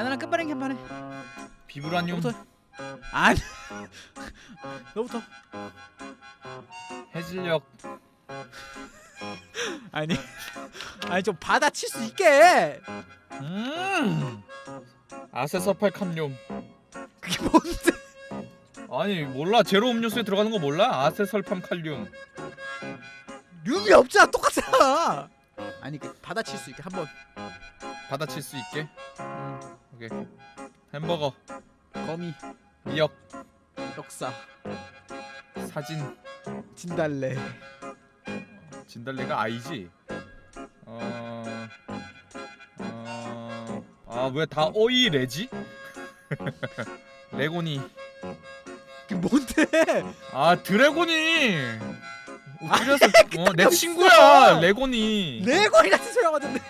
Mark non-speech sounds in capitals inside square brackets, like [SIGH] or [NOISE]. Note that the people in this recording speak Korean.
야 나랑 끝발잇기 한번 해. 비브라늄 너부터. 아니. [LAUGHS] 너부터. 해질녘 아니. [LAUGHS] 아니 좀 받아칠 수 있게. 음 아세서팔캄륨 그게 뭔데? [LAUGHS] 아니 몰라 제로 음료수에 들어가는 거 몰라 아세설팜 칼륨 륨이 없잖아. 똑같잖아. 아니 그 받아칠 수 있게 한번. 받아칠 수 있게 음, 오케이 햄버거 거미, 미역 역사, 사진 진달래. 진달래가 아이지 어... 어... 아왜 다 어이 레지? [LAUGHS] 레고니 뭔데? 아 드래곤이 그래서 어, 내. 친구야 레고니 레고이 같은 소리 하거든데.